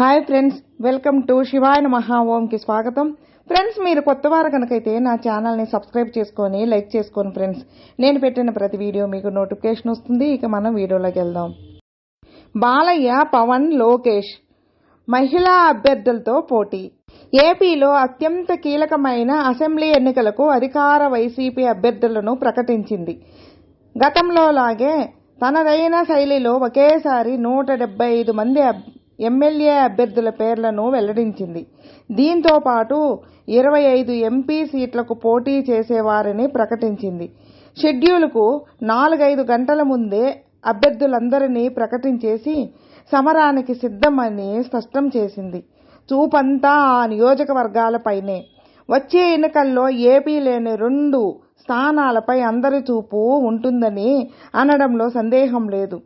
Hi friends welcome to Shivayana మహా ఓంకి స్వాగతం ఫ్రెండ్స్ మీరు కొత్త వారు కనుకైతే నా ఛానల్ని సబ్స్క్రైబ్ చేసుకొని లైక్ చేసుకోని ఫ్రెండ్స్ నేను పెట్టిన ప్రతి వీడియో మీకు నోటిఫికేషన్ వస్తుంది ఇక మనం వీడియోలోకి వెళ్దాం బాలయ్య పవన్ లోకేష్ మహిళా అభ్యర్థులతో పోటీ ఏపీలో అత్యంత కీలకమైన అసెంబ్లీ ఎన్నికలకు అధికార వైసీపీ అభ్యర్థులను ప్రకటించింది గతంలో లాగే తనదైన శైలిలో ఒకేసారి నూట డెబ్బై ఐదు మంది ఎమ్మెల్యే అభ్యర్థుల పేర్లను వెల్లడించింది. దీంతో పాటు ఇరవై ఐదు ఎంపీ సీట్లకు పోటీ చేసేవారిని ప్రకటించింది. షెడ్యూల్కు నాలుగైదు గంటల ముందే అభ్యర్థులందరినీ ప్రకటించేసి సమరానికి సిద్ధమని స్పష్టం చేసింది. చూపంతా ఆ నియోజకవర్గాలపైనే. వచ్చే ఎన్నికల్లో ఏపీ లేని రెండు స్థానాలపై అందరి చూపు ఉంటుందని అనడంలో సందేహం లేదు.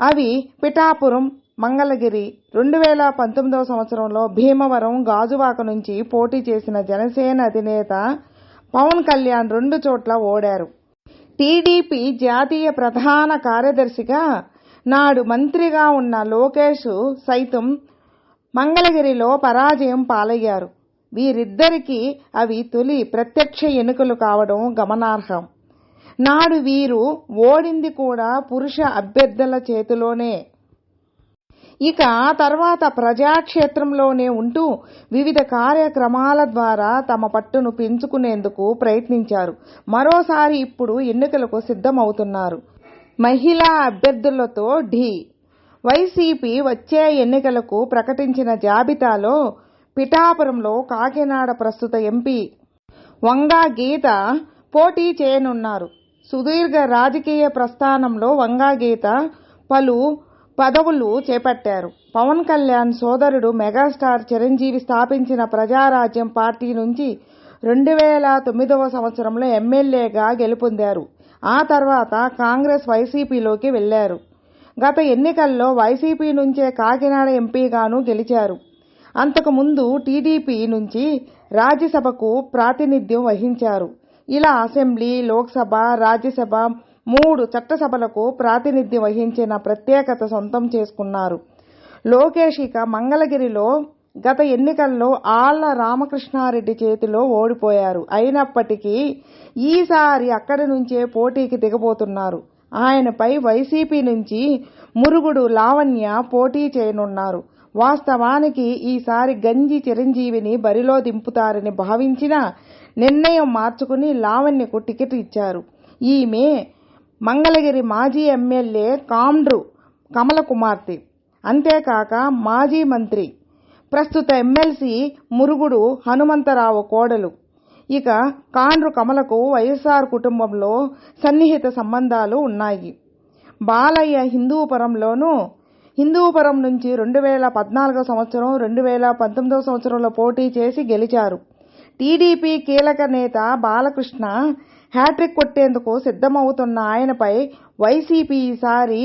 అవి పిఠాపురం మంగళగిరి. రెండు వేల పంతొమ్మిదవ సంవత్సరంలో భీమవరం గాజువాక నుంచి పోటీ చేసిన జనసేన అధినేత పవన్ కళ్యాణ్ రెండు చోట్ల ఓడారు. టీడీపీ జాతీయ ప్రధాన కార్యదర్శిగా నాడు మంత్రిగా ఉన్న లోకేష్ సైతం మంగళగిరిలో పరాజయం పాలయ్యారు. వీరిద్దరికీ అవి తొలి ప్రత్యక్ష ఎన్నికలు కావడం గమనార్హం. నాడు వీరు ఓడింది కూడా పురుష అభ్యర్థుల చేతిలోనే. ఇక తర్వాత ప్రజాక్షేత్రంలోనే ఉంటూ వివిధ కార్యక్రమాల ద్వారా తమ పట్టును పెంచుకునేందుకు ప్రయత్నించారు. మరోసారి ఇప్పుడు ఎన్నికలకు సిద్ధమవుతున్నారు. మహిళా అభ్యర్థులతో ఢీ. వైసీపీ వచ్చే ఎన్నికలకు ప్రకటించిన జాబితాలో పిఠాపురంలో కాకినాడ ప్రస్తుత ఎంపీ వంగా గీత పోటీ చేయనున్నారు. సుదీర్ఘ రాజకీయ ప్రస్థానంలో వంగా గీత పలు పదవులు చేపట్టారు. పవన్ కళ్యాణ్ సోదరుడు మెగాస్టార్ చిరంజీవి స్థాపించిన ప్రజారాజ్యం పార్టీ నుంచి రెండు వేల తొమ్మిదవ సంవత్సరంలో ఎమ్మెల్యేగా గెలుపొందారు. ఆ తర్వాత కాంగ్రెస్ వైసీపీలోకి వెళ్ళారు గత ఎన్నికల్లో వైసీపీ నుంచే కాకినాడ ఎంపీగాను గెలిచారు. అంతకుముందు టీడీపీ నుంచి రాజ్యసభకు ప్రాతినిధ్యం వహించారు. ఇలా అసెంబ్లీ లోక్సభ రాజ్యసభ మూడు చట్టసభలకు ప్రాతినిధ్యం వహించిన ప్రత్యేకత సొంతం చేసుకున్నారు. లోకేష్ ఇక మంగళగిరిలో గత ఎన్నికల్లో ఆళ్ళ రామకృష్ణారెడ్డి చేతిలో ఓడిపోయారు. అయినప్పటికీ ఈసారి అక్కడి నుంచే పోటీకి దిగబోతున్నారు. ఆయనపై వైసీపీ నుంచి మురుగుడు లావణ్య పోటీ చేయనున్నారు. వాస్తవానికి ఈసారి గంజి చిరంజీవిని బరిలో దింపుతారని భావించిన నిర్ణయం మార్చుకుని లావణ్యకు టికెట్ ఇచ్చారు. ఈమె మంగళగిరి మాజీ ఎమ్మెల్యే కామ్డ్రు కమల కుమార్తె అంతేకాక మాజీ మంత్రి ప్రస్తుత ఎమ్మెల్సీ మురుగుడు హనుమంతరావు కోడలు. ఇక కాండ్రు కమలకు వైఎస్ఆర్ కుటుంబంలో సన్నిహిత సంబంధాలు ఉన్నాయి. బాలయ్య హిందూపురంలోనూ హిందూపురం నుంచి రెండు వేల పద్నాలుగో సంవత్సరం రెండు వేల పంతొమ్మిదవ సంవత్సరంలో పోటీ చేసి గెలిచారు. టీడీపీ కీలక నేత బాలకృష్ణ హ్యాట్రిక్ కొట్టేందుకు సిద్ధమవుతున్న ఆయనపై వైసీపీ ఈసారి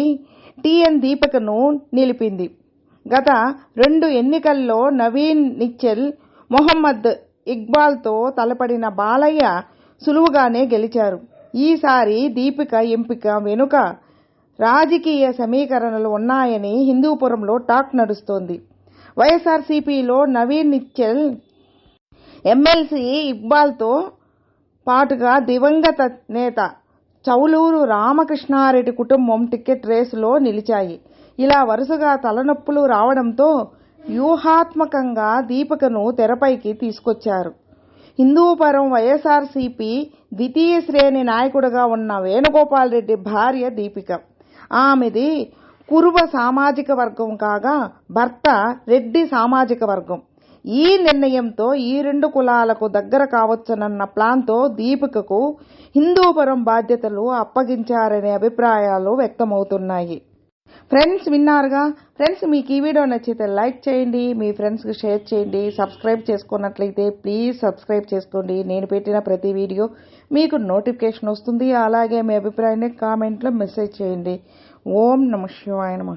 టీఎన్ దీపికను నిలిపింది. గత రెండు ఎన్నికల్లో నవీన్ నిచ్చెల్ మొహమ్మద్ ఇక్బాల్తో తలపడిన బాలయ్య సులువుగానే గెలిచారు. ఈసారి దీపిక ఎంపిక వెనుక రాజకీయ సమీకరణలు ఉన్నాయని హిందూపురంలో టాక్ నడుస్తోంది. వైఎస్ఆర్సీపీలో నవీన్ నిచ్చెల్ ఎమ్మెల్సీ ఇక్బాల్తో పాటుగా దివంగత నేత చౌలూరు రామకృష్ణారెడ్డి కుటుంబం టికెట్ రేసులో నిలిచాయి. ఇలా వరుసగా తలనొప్పులు రావడంతో వ్యూహాత్మకంగా దీపికను తెరపైకి తీసుకొచ్చారు. హిందూపురం వైఎస్ఆర్సీపీ ద్వితీయ శ్రేణి నాయకుడిగా ఉన్న వేణుగోపాల్ రెడ్డి భార్య దీపిక. ఆమెది కురువ సామాజిక వర్గం కాగా భర్త రెడ్డి సామాజిక వర్గం. ఈ నిర్ణయంతో ఈ రెండు కులాలకు దగ్గర కావచ్చునన్న ప్లాన్తో దీపికకు హిందూపురం బాధ్యతలు అప్పగించారనే అభిప్రాయాలు వ్యక్తమవుతున్నాయి. ఫ్రెండ్స్ విన్నారుగా? ఫ్రెండ్స్ మీకు ఈ వీడియో నచ్చితే లైక్ చేయండి మీ ఫ్రెండ్స్కి షేర్ చేయండి సబ్స్క్రైబ్ చేసుకున్నట్లయితే ప్లీజ్ సబ్స్క్రైబ్ చేసుకోండి. నేను పెట్టిన ప్రతి వీడియో మీకు నోటిఫికేషన్ వస్తుంది. అలాగే మీ అభిప్రాయాన్ని కామెంట్లో మెసేజ్ చేయండి. ఓం నమ శివాయ నమ.